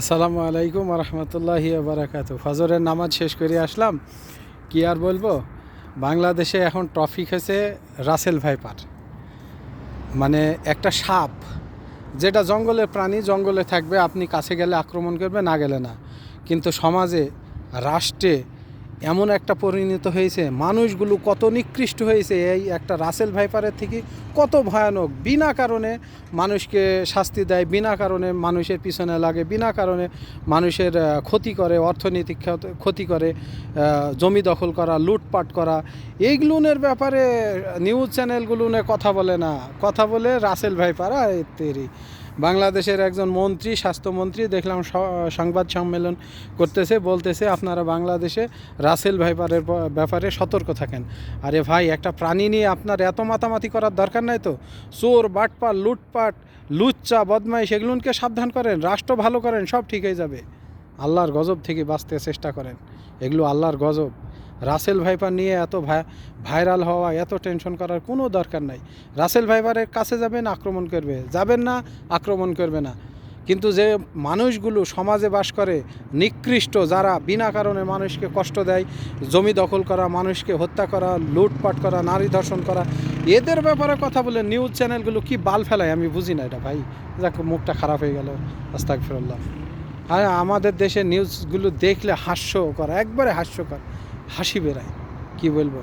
আসসালামু আলাইকুম রহমতুল্লাহি বারাকাতু ফজরের নামাজ শেষ করে আসলাম। কি আর বলব? বাংলাদেশে এখন ট্রফিক হয়েছে রাসেল ভাইপার। মানে একটা সাপ, যেটা জঙ্গলের প্রাণী, জঙ্গলে থাকবে, আপনি কাছে গেলে আক্রমণ করবে, না গেলে না। কিন্তু সমাজে, রাষ্ট্রে এমন একটা পরিণত হয়েছে, মানুষগুলো কত নিকৃষ্ট হয়েছে, এই একটা রাসেল ভাইপারের থেকে কত ভয়ানক। বিনা কারণে মানুষকে শাস্তি দেয়, বিনা কারণে মানুষের পিছনে লাগে, বিনা কারণে মানুষের ক্ষতি করে, অর্থনৈতিক ক্ষত- করে জমি দখল করা, লুটপাট করা। এইগুলোনের ব্যাপারে নিউজ চ্যানেলগুলোনে কথা বলে না। কথা বলে রাসেল ভাইপারা তেরি। বাংলাদেশের একজন মন্ত্রী, স্বাস্থ্যমন্ত্রী, দেখলাম সংবাদ সম্মেলন করতেছে, বলতেছে আপনারা বাংলাদেশে রাসেল ভাইপারের ব্যাপারে সতর্ক থাকেন। আরে ভাই, একটা প্রাণী নিয়ে আপনার এত মাতামাতি করার দরকার নাই তো? চোর বাটপাট লুটপাট, লুচ্চা, বদমাইশ, এগুলোকে সাবধান করেন, রাষ্ট্র ভালো করেন, সব ঠিক হয়ে যাবে। আল্লাহর গজব থেকে বাঁচতে চেষ্টা করেন। এগুলো আল্লাহর গজব। রাসেল ভাইপার নিয়ে এত ভাই- ভাইরাল হওয়া, এত টেনশন করার কোনো দরকার নাই। রাসেল ভাইপারের কাছে যাবেন, আক্রমণ করবে। যাবেন না, আক্রমণ করবে না। কিন্তু যে মানুষগুলো সমাজে বাস করে, নিকৃষ্ট যারা বিনা কারণে মানুষকে কষ্ট দেয়, জমি দখল করা, মানুষকে হত্যা করা, লুটপাট করা, নারী ধর্ষণ করা, এদের ব্যাপারে কথা বলে নিউজ চ্যানেলগুলো কি বাল ফেলায়? আমি বুঝি না এটা, ভাই। যাক, মুখটা খারাপ হয়ে গেল আস্তাক ফিরল্লাহ আর, আমাদের দেশে নিউজগুলো দেখলে হাস্যকর, একবারে হাস্যকর। হাসি বেড়ায় কি বলব?